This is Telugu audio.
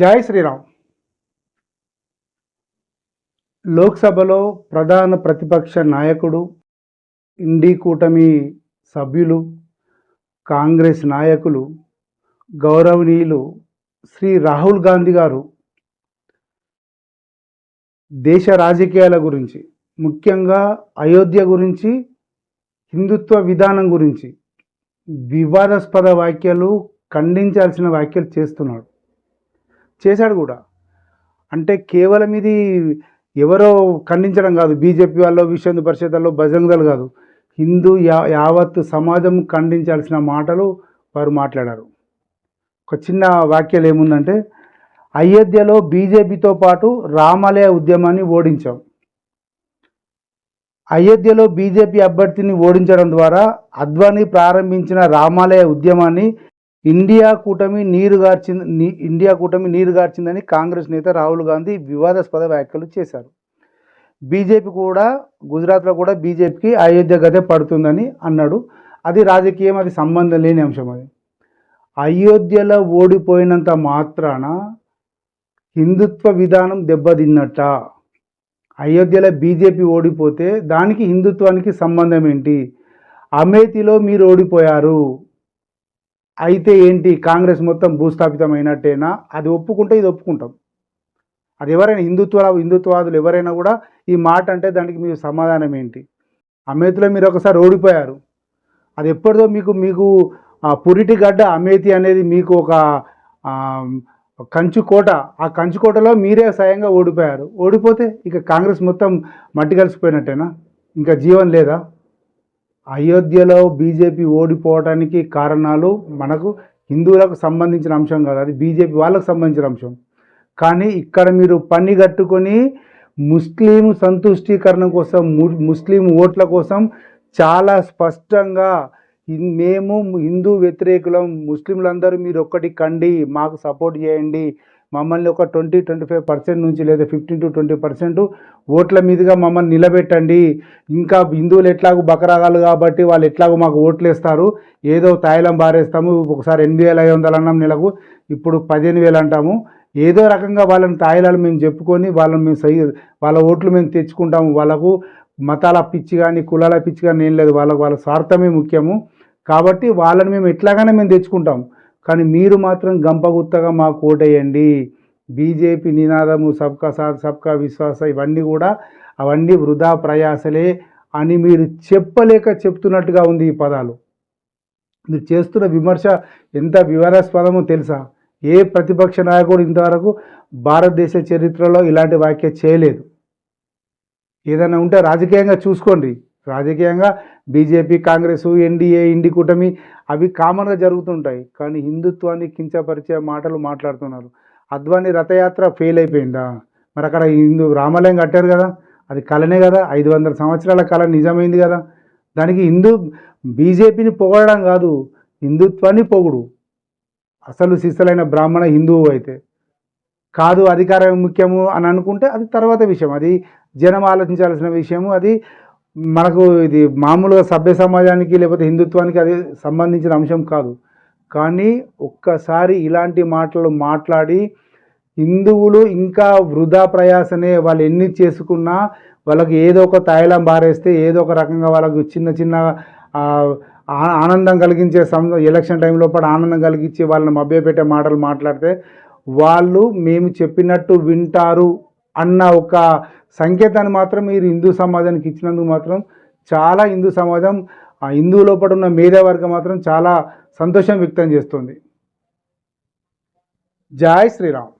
జై శ్రీరామ్. లోక్సభలో ప్రధాన ప్రతిపక్ష నాయకుడు ఇండి కూటమి సభ్యులు కాంగ్రెస్ నాయకులు గౌరవనీయులు శ్రీ రాహుల్ గాంధీ గారు. దేశ రాజకీయాల గురించి ముఖ్యంగా అయోధ్య గురించి హిందుత్వ విధానం గురించి వివాదాస్పద వ్యాఖ్యలు ఖండించాల్సిన వ్యాఖ్యలు చేస్తున్నాడు. చేశాడు కూడా. అంటే కేవలం ఇది ఎవరో ఖండించడం కాదు. బీజేపీ వాళ్ళు విశ్వందు పరిషత్లో బజరంగలు కాదు. హిందూ యా యావత్ సమాజం ఖండించాల్సిన మాటలు వారు మాట్లాడారు. ఒక చిన్న వాక్యాలు ఏముందంటే అయోధ్యలో బీజేపీతో పాటు రామాలయ ఉద్యమాన్ని ఓడించాం. అయోధ్యలో బీజేపీ అభ్యర్థిని ఓడించడం ద్వారా అద్వానీ ప్రారంభించిన రామాలయ ఉద్యమాన్ని ఇండియా కూటమి నీరుగార్చింది గార్చింది ఇండియా కూటమి నీరుగార్చిందని కాంగ్రెస్ నేత రాహుల్ గాంధీ వివాదాస్పద వ్యాఖ్యలు చేశారు. బీజేపీ కూడా గుజరాత్లో కూడా బీజేపీకి అయోధ్య గదే పడుతుందని అన్నాడు. అది రాజకీయం అది సంబంధం లేని అంశం అది. అయోధ్యలో ఓడిపోయినంత మాత్రాన హిందుత్వ విధానం దెబ్బతిన్నట్ట అయోధ్యలో బీజేపీ ఓడిపోతే దానికి హిందుత్వానికి సంబంధం ఏంటి? అమేథీలో మీరు ఓడిపోయారు. అయితే ఏంటి? కాంగ్రెస్ మొత్తం భూస్థాపితమైనట్టేనా? అది ఒప్పుకుంటే ఇది ఒప్పుకుంటాం. అది ఎవరైనా హిందుత్వ హిందుత్వవాదులు ఎవరైనా కూడా ఈ మాట అంటే దానికి మీ సమాధానం ఏంటి? అమేతిలో మీరు ఒకసారి ఓడిపోయారు. అది ఎప్పటిదో మీకు మీకు పురిటి గడ్డ అమేతి అనేది మీకు ఒక కంచుకోట ఆ కంచుకోటలో మీరే స్వయంగా ఓడిపోయారు. ఓడిపోతే ఇక కాంగ్రెస్ మొత్తం మట్టి కలిసిపోయినట్టేనా? ఇంకా జీవం లేదా? అయోధ్యలో బీజేపీ ఓడిపోవడానికి కారణాలు మనకు హిందువులకు సంబంధించిన అంశం కాదు. అది బీజేపీ వాళ్ళకు సంబంధించిన అంశం. కానీ ఇక్కడ మీరు పని కట్టుకొని ముస్లిం సంతుష్టీకరణ కోసం ము- ముస్లిం ఓట్ల కోసం చాలా స్పష్టంగా మేము హిందూ వ్యతిరేకులం ముస్లింలందరూ మీరు ఒక్కటి కండి మాకు సపోర్ట్ చేయండి మమ్మల్ని ఒక ట్వంటీ ట్వంటీ ఫైవ్ పర్సెంట్ నుంచి లేదా ఫిఫ్టీన్ టు ట్వంటీ పర్సెంట్ ఓట్ల మీదుగా మమ్మల్ని నిలబెట్టండి. ఇంకా హిందువులు ఎట్లాగూ బకరాగాలు కాబట్టి వాళ్ళు ఎట్లాగో మాకు ఓట్లు వేస్తారు ఏదో తాయిలం బారేస్తాము ఒకసారి ఎనిమిది వేల ఐదు వందలు అన్నాం నెలకు ఇప్పుడు పదిహేను వేలు అంటాము. ఏదో రకంగా వాళ్ళని తాయిలాలు మేము చెప్పుకొని వాళ్ళని మేము సై వాళ్ళ ఓట్లు మేము తెచ్చుకుంటాము. వాళ్ళకు మతాల పిచ్చి కానీ కులాల పిచ్చి కానీ ఏం లేదు. వాళ్ళకు వాళ్ళ స్వార్థమే ముఖ్యము. కాబట్టి వాళ్ళని మేము ఎట్లాగానే మేము తెచ్చుకుంటాం కానీ మీరు మాత్రం గంపగుత్తగా మాకు ఓటేయండి. బీజేపీ నినాదము సబ్కా సాత్ సబ్కా విశ్వాస ఇవన్నీ కూడా అవన్నీ వృధా ప్రయాసలే అని మీరు చెప్పలేక చెప్తున్నట్టుగా ఉంది ఈ పదాలు. మీరు చేస్తున్న విమర్శ ఎంత వివాదాస్పదమో తెలుసా? ఏ ప్రతిపక్ష నాయకుడు ఇంతవరకు భారతదేశ చరిత్రలో ఇలాంటి వ్యాఖ్య చేయలేదు. ఏదైనా ఉంటే రాజకీయంగా చూసుకోండి. రాజకీయంగా బీజేపీ కాంగ్రెస్ ఎన్డీఏ ఇండి కూటమి అవి కామన్గా జరుగుతుంటాయి. కానీ హిందుత్వాన్ని కించపరిచే మాటలు మాట్లాడుతున్నారు. అద్వాని రథయాత్ర ఫెయిల్ అయిపోయిందా? మరి అక్కడ హిందూ రామాలయం కట్టారు కదా అది కళనే కదా ఐదు వందల సంవత్సరాల కళ నిజమైంది కదా. దానికి హిందూ బీజేపీని పొగడడం కాదు హిందుత్వాన్ని పొగుడు. అసలు శిస్సులైన బ్రాహ్మణ హిందువు అయితే కాదు అధికారం ముఖ్యము అని అనుకుంటే అది తర్వాత విషయం. అది జనం ఆలోచించాల్సిన విషయము. అది మనకు ఇది మామూలుగా సభ్య సమాజానికి లేకపోతే హిందుత్వానికి అది సంబంధించిన అంశం కాదు. కానీ ఒక్కసారి ఇలాంటి మాటలు మాట్లాడి హిందువులు ఇంకా వృధా ప్రయాసనే వాళ్ళు ఎన్ని చేసుకున్నా వాళ్ళకి ఏదో ఒక తాయిలం బారేస్తే ఏదో ఒక రకంగా వాళ్ళకు చిన్న చిన్న ఆ, ఆనందం కలిగించే సం ఎలక్షన్ టైంలో పాటు ఆనందం కలిగించి వాళ్ళని మభ్యపెట్టే మాటలు మాట్లాడితే వాళ్ళు మేము చెప్పినట్టు వింటారు. అన్న ఒక సంకేతాన్ని మాత్రం మీరు హిందూ సమాజానికి ఇచ్చినందుకు మాత్రం చాలా హిందూ సమాజం ఆ హిందూ లోపల ఉన్న మేధావర్గం మాత్రం చాలా సంతోషం వ్యక్తం చేస్తుంది. జై శ్రీరామ్.